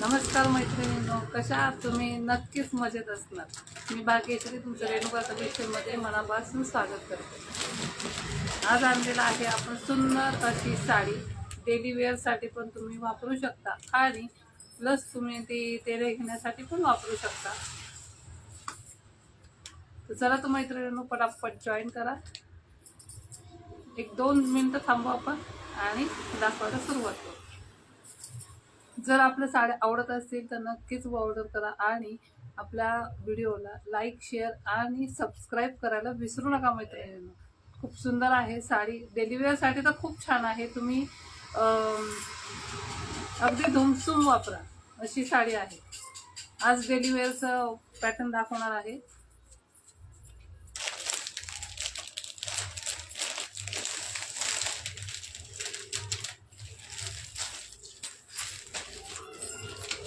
नमस्कार मैत्रिणींनो कशा आहात तुम्ही? नक्कीच मजेत असणार. मी भाग्यश्री तुमचं रेणुका मध्ये मनापासून स्वागत करते. आज आणलेला आहे आपण सुंदर अशी साडी. डेली वेअरसाठी पण तुम्ही वापरू शकता आणि प्लस तुम्ही ती तेरे घेण्यासाठी पण वापरू शकता. तर चला तर मैत्रिणींनो पटापट जॉईन करा. एक दोन मिनटं थांबू आपण आणि दाखवायला सुरुवात करू. जर आपलं साड्या आवडत असतील तर नक्कीच ऑर्डर करा आणि आपल्या व्हिडिओला लाईक शेअर आणि सबस्क्राईब करायला विसरू नका मैत्रिणींना. खूप सुंदर आहे साडी. डेलिव्हरीसाठी तर खूप छान आहे. तुम्ही अगदी धुमसुम वापरा अशी साडी आहे. आज डेली पॅटर्न दाखवणार आहे.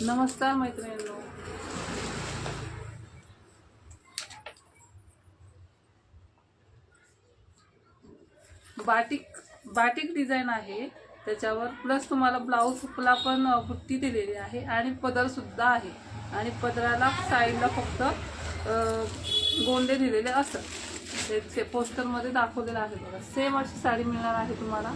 नमस्कार मैत्रिणींनो. बाटिक बाटिक डिझाईन आहे. त्याच्यावर प्लस तुम्हाला ब्लाऊजला पण बुट्टी दिलेली आहे आणि पदरसुद्धा आहे. आणि पदराला साईडला फक्त गोंडे दिलेले असतात. ते ते पोस्टरमध्ये दाखवलेलं आहे बघा. सेम अशी साडी मिळणार आहे तुम्हाला.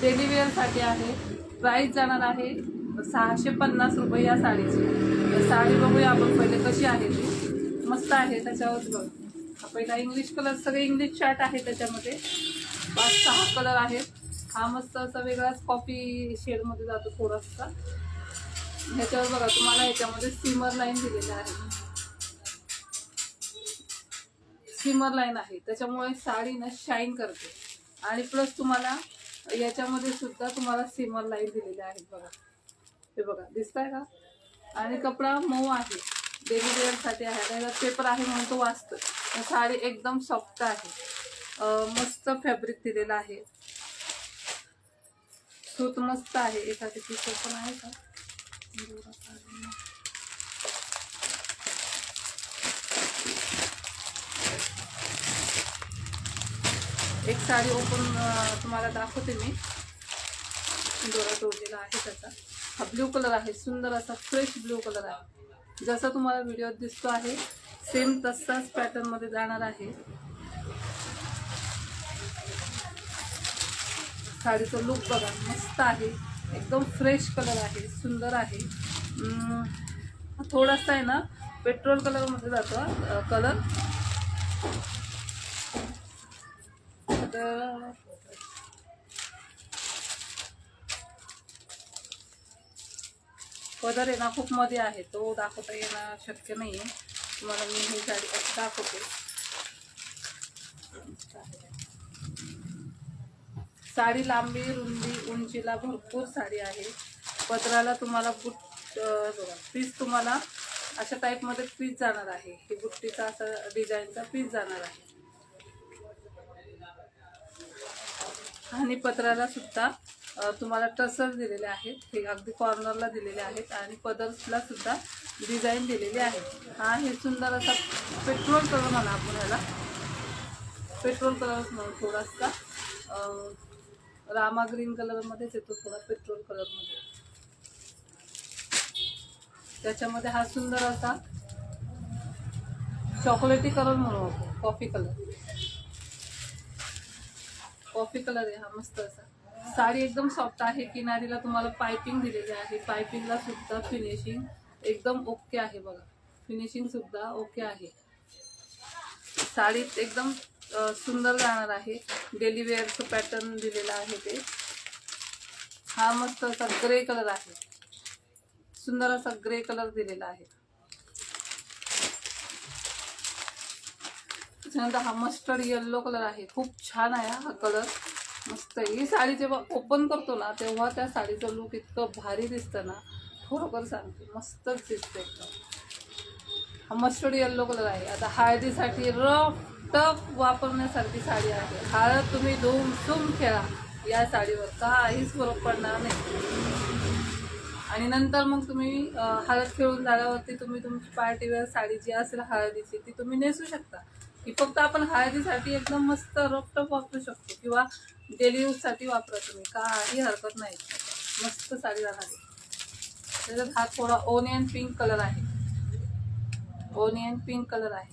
डेली वेअरसाठी आहे. प्राईस जाणार आहे सहाशे पन्नास रुपये या साडीची. साडी बघूया आपण पहिले कशी आहे ती. मस्त आहे त्याच्यावर बघ. पहिला इंग्लिश कलर सगळे इंग्लिश चार्ट आहे त्याच्यामध्ये. पाच सहा कलर आहेत. हा मस्त असा वेगळाच कॉफी शेडमध्ये जातो थोडासा. ह्याच्यावर बघा तुम्हाला ह्याच्यामध्ये स्टीमर लाईन दिलेली आहे. स्टीमर लाईन आहे. त्याच्यामुळे साडी ना शाईन करते. आणि प्लस तुम्हाला याच्यामध्ये सुद्धा तुम्हाला स्टीमर लाईन दिलेली आहेत बघा. हे बघा दिसताय का? आणि कपडा मऊ आहे. डेली वेअरसाठी आहे. त्याला पेपर आहे म्हणून तो वाचतो साडी एकदम सॉफ्ट आहे. मस्त फॅब्रिक दिलेलं आहे. सूत मस्त आहे. एखादी पिक्चर पण आहे का? एक साडी ओपन तुम्हाला दाखवते मी. दोरा तोडलेला आहे त्याचा. हा ब्ल्यू कलर आहे सुंदर असा फ्रेश ब्ल्यू कलर आहे. जसा तुम्हाला व्हिडिओत दिसतो आहे सेम तसाच पॅटर्नमध्ये जाणार आहे. साडीचं लुक बघा मस्त आहे. एकदम फ्रेश कलर आहे सुंदर आहे. थोडासा आहे ना पेट्रोल कलरमध्ये जातो कलर तर पदर आहे ना खूप मध्ये आहे. तो दाखवता येणं शक्य नाही आहे तुम्हाला मी ही साडी कशी दाखवते. साडी लांबी रुंदी उंचीला भरपूर साडी आहे. पदराला तुम्हाला बुट पीस तुम्हाला अशा टाईपमध्ये पीस जाणार आहे. ही बुट्टीचा असा डिझाईनचा पीस जाणार आहे. आणि पत्राला सुद्धा तुम्हाला टसर दिलेले आहेत हे अगदी कॉर्नरला दिलेले आहेत आणि पदर्सला सुद्धा डिझाईन दिलेली आहे. हा हे सुंदर असा पेट्रोल कलर म्हणा आपण ह्याला पेट्रोल कलर म्हणून थोडासा रामा ग्रीन कलरमध्येच येतो थोडा पेट्रोल कलरमध्ये त्याच्यामध्ये हा सुंदर असा चॉकलेटी कलर म्हणू आपण कॉफी कलर कॉफी कलर आहे हा मस्त असा. साडी एकदम सॉफ्ट आहे. किनारीला तुम्हाला पायपिंग दिलेली आहे. पायपिंगला सुद्धा फिनिशिंग एकदम ओके आहे बघा. फिनिशिंग सुद्धा ओके आहे. साडीत एकदम सुंदर जाणार आहे. डेली वेअरचं पॅटर्न दिलेलं आहे ते. हा मस्त असा ग्रे कलर आहे. सुंदर असा ग्रे कलर दिलेला आहे. त्याच्यानंतर हा मस्टर्ड येल्लो कलर आहे. खूप छान आहे हा कलर मस्त ही साडी जेव्हा ओपन करतो ना तेव्हा त्या साडीचं लुक इतकं भारी दिसतं ना. खरोखर सांगते मस्तच दिसतं एकदम. हा मस्टर्ड येल्लो कलर आहे. आता हळदीसाठी रफ टफ वापरण्यासारखी साडी आहे. हळद तुम्ही धूम खेळा या साडीवर काहीच फरक पडणार नाही. आणि नंतर मग तुम्ही हळद खेळून झाल्यावरती तुम्ही तुमची पार्टी वेअर साडी जी असेल हळदीची ती तुम्ही नेसू शकता. ही फक्त आपण हळदीसाठी एकदम मस्त रपटप वापरू शकतो. किंवा डेली यूजसाठी वापरा तुम्ही. काही हरकत नाही. मस्त साडी राहणार त्याच्यात हा थोडा ओनियन पिंक कलर आहे. ओनियन पिंक कलर आहे.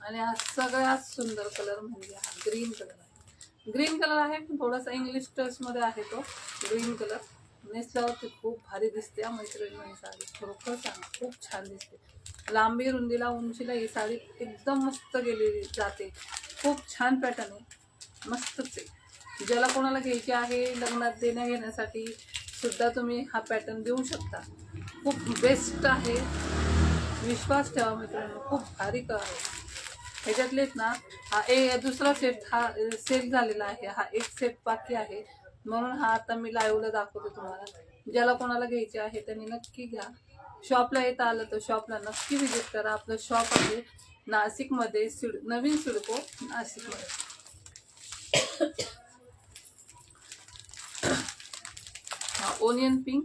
आणि हा सगळ्यात सुंदर कलर म्हणजे हा ग्रीन कलर आहे. ग्रीन कलर आहे पण थोडासा इंग्लिश टचमध्ये आहे तो. Green colour. नेसल्यावरती खूप भारी दिसते या मैत्रिणी ही साडी. खरोखर सांगा खूप छान दिसते. लांबी रुंदीला उंचीला ही साडी एकदम मस्त गेलेली जाते. खूप छान पॅटर्न आहे. मस्तच आहे. ज्याला कोणाला घ्यायची आहे लग्नात देण्या घेण्यासाठी सुद्धा तुम्ही हा पॅटर्न देऊ शकता. खूप बेस्ट आहे. विश्वास ठेवा मित्रांनो खूप भारी क आहे. ह्याच्यातलेच ना हा ए दुसरा सेट हा सेल झालेला आहे. हा एक सेट बाकी आहे. म्हणून हा आता मी लाईव्हला दाखवते तुम्हाला. ज्याला कोणाला घ्यायचे आहे त्यांनी नक्की घ्या. शॉपला येता आलं तर शॉपला नक्की व्हिजिट करा. आपलं शॉप आहे. नाशिकमध्ये सिड नवीन सिडको नाशिकमध्ये. हा ओनियन पिंक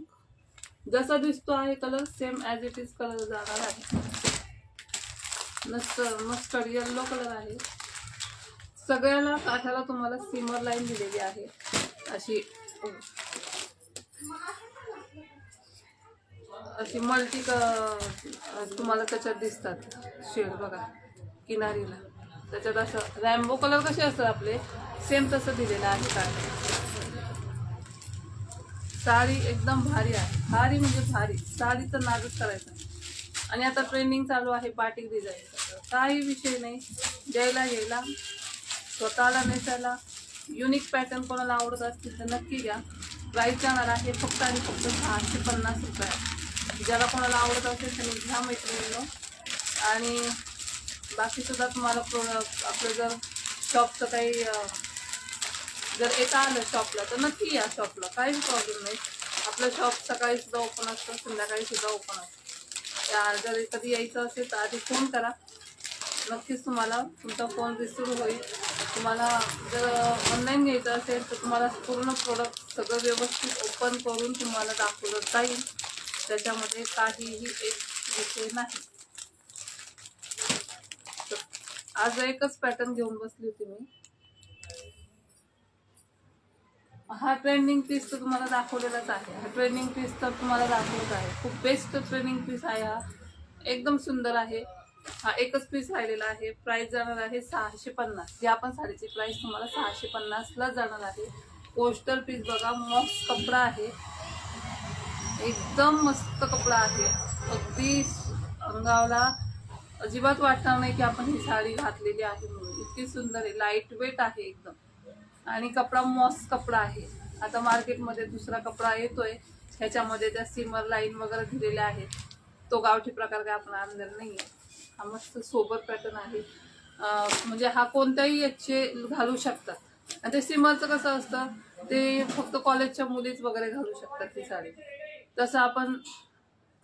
जसा दिसतो आहे colour same as it is colour जाणार आहे. मस्त मस्टर्ड येल्लो कलर आहे. सगळ्याला काठाला तुम्हाला सिमर लाईन दिलेली आहे. अशी अशी मल्टी तुम्हाला त्याच्यात दिसतात शेड बघा किनारीला. त्याच्यात असं रॅम्बो कलर कसे असतात आपले सेम तसं दिलेलं आहे काठ साडी एकदम भारी आहे. भारी म्हणजे भारी. साडीचं नाजच करायचं. आणि आता ट्रेंडिंग चालू आहे बाटिक डिझाईन काही विषय नाही. द्यायला घ्यायला स्वतःला नेसायला युनिक पॅटर्न कोणाला आवडत असतील तर नक्की घ्या. प्राईस जाणार आहे फक्त आणि फक्त सहाशे पन्नास रुपये ज्याला कोणाला आवडत असेल त्यांनी घ्या मैत्रिणींनो. आणि बाकीसुद्धा तुम्हाला प्रोडक्ट आपलं जर शॉपचं काही जर येता आलं शॉपला तर नक्की या शॉपला काहीच प्रॉब्लेम नाही. आपलं शॉप सकाळीसुद्धा ओपन असतं संध्याकाळीसुद्धा ओपन असतं. त्या जर कधी यायचं असेल तर आधी फोन करा. नक्कीच तुम्हाला तुमचा फोन रिसिव्ह होईल. तुम्हाला जर ऑनलाईन घ्यायचं असेल तर तुम्हाला पूर्ण प्रोडक्ट सगळं व्यवस्थित ओपन करून तुम्हाला दाखवलं जाईल. त्याच्यामध्ये काहीही एक विषय नाही. आज एकच पॅटर्न घेऊन बसली होती मी. हा ट्रेंडिंग पीस तर तुम्हाला दाखवलेलाच आहे. हा ट्रेंडिंग पीस तर तुम्हाला दाखवत आहे. खूप बेस्ट ट्रेंडिंग पीस आहे हा. एकदम सुंदर आहे. हा एकच पीस राहिलेला आहे. प्राइस जाणार आहे सहाशे पन्नास. या पण साडीची प्राइस तुम्हाला सहाशे पन्नासला जाणार आहे. पोस्टर पीस बघा मस्त कपडा आहे. एकदम मस्त कपडा आहे. अगदी अंगावला अजिबात वाटणार नाही की आपण ही साडी घातलेली आहे म्हणून. इतकी सुंदर आहे लाइट वेट आहे एकदम. आणि कपडा मॉस कपडा आहे. आता मार्केटमध्ये दुसरा कपडा येतोय. ह्याच्यामध्ये त्या सिमर लाईन वगैरे दिलेल्या आहेत. तो गावठी प्रकार काय आपण अंदर नाही आहे हा मस्त सोबर पॅटर्न आहे. म्हणजे हा कोणत्याही याचे घालू शकतात. आणि ते सिमरचं कसं असतं? ते फक्त कॉलेजच्या मुलीच वगैरे घालू शकतात ती साडी. तसं आपण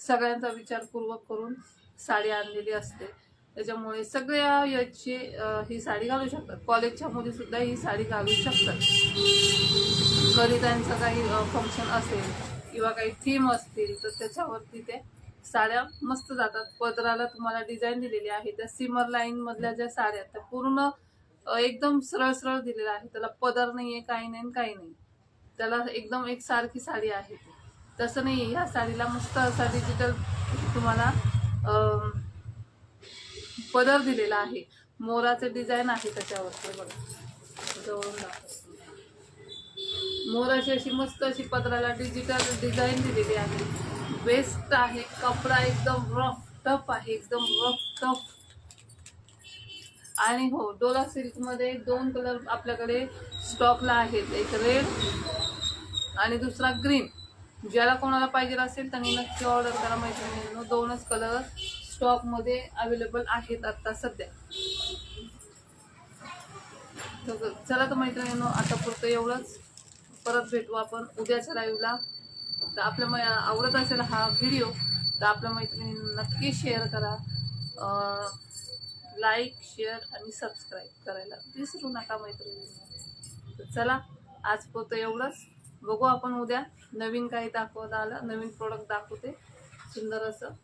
सगळ्यांचा विचारपूर्वक करून साडी आणलेली असते. त्याच्यामुळे सगळ्या याची ही साडी घालू शकतात. कॉलेजच्या मुली सुद्धा ही साडी घालू शकतात. कधी त्यांचं काही फंक्शन असेल किंवा काही थीम असतील तर त्याच्यावरती ते साड्या मस्त जातात. पदराला तुम्हाला डिझाईन दिलेली आहे. त्या सिमर लाईन मधल्या ज्या साड्या आहेत, त्या पूर्ण एकदम सरळ सरळ दिलेला आहे त्याला पदर नाही आहे काही नाही आणि काही नाही. त्याला एकदम एक सारखी साडी आहे ती. तसं नाही ह्या साडीला मस्त असा डिजिटल तुम्हाला पदर दिलेला आहे. मोराचं डिझाईन आहे त्याच्यावरती बघा. जवळून मोराची अशी मस्त अशी पदराला डिजिटल डिझाईन दिलेली आहे. बेस्ट आहे कपडा एकदम रफ टफ आहे एकदम रफ टफ आणि हो डोला सिल्कमध्ये दोन कलर आपल्याकडे स्टॉकला आहेत. एक रेड आणि दुसरा ग्रीन ज्याला कोणाला पाहिजे असेल त्यांनी नक्की ऑर्डर करा मैत्रिणींनो. दोनच कलर स्टॉकमध्ये अवेलेबल आहेत आता सध्या. तर चला तर मैत्रिणींनो आता पुरतं एवढंच. परत भेटू आपण उद्याच्या लाईव्हला तर आपल्या मै आवडत असेल हा व्हिडिओ तर आपल्या मैत्रिणींना नक्की शेअर करा. लाईक शेअर आणि सबस्क्राईब करायला विसरू नका मैत्रिणींना. तर चला आज पुरतं एवढंच. बघू आपण उद्या. नवीन काही दाखवत आलं नवीन प्रोडक्ट दाखवते. सुंदर असं.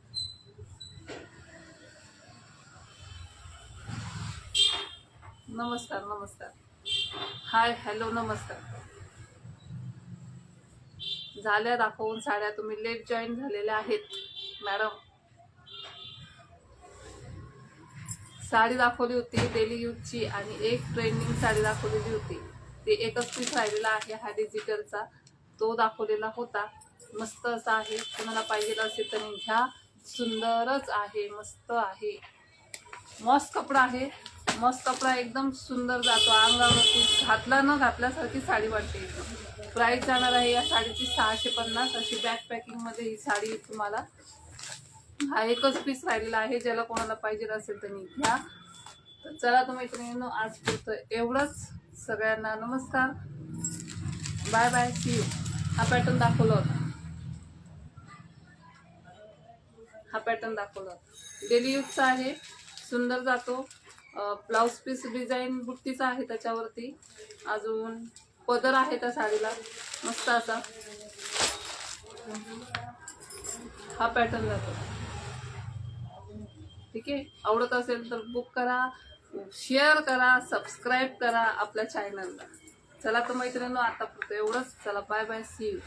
नमस्कार नमस्कार. हाय हॅलो नमस्कार. झाल्या दाखवून साड्या तुम्ही लेट जॉईन झालेल्या आहेत मॅडम साडी दाखवली होती डेली यूजची आणि एक ट्रेंडिंग साडी दाखवलेली होती. ते एकच पीस राहिलेला आहे हा डिजिटलचा तो दाखवलेला होता. मस्त असा आहे. तुम्हाला पाहिजे असेल तर घ्या सुंदरच आहे. मस्त आहे. मस्त कपडा आहे. मस्त कपडा एकदम सुंदर जातो. अंगावरती घातला न घातल्यासारखी साडी वाटते. एकदम जाणार आहे या साडीची सहाशे पन्नास. अशी बॅक पॅकिंगमध्ये ही साडी तुम्हाला. हा एकच पीस राहिलेला आहे. ज्याला कोणाला पाहिजे असेल तर घ्या तर चला तुम्ही मैत्रिणींनो आज पुरतं एवढंच. सगळ्यांना नमस्कार. Bye bye. सी यू हा पॅटर्न दाखवला होता. हा पॅटर्न दाखवला होता. डेली यूजचा आहे. सुंदर जातो. ब्लाऊज पीस डिझाईन बुट्टीचा आहे त्याच्यावरती. अजून पदर आहे त्या साडीला. मस्त असा. हा पॅटर्न जातो ठीक आहे? आवडत असेल तर बुक करा. शेअर करा सबस्क्राईब करा आपल्या चॅनलला चला तर मैत्रिणी आता एवढंच. चला बाय बाय सी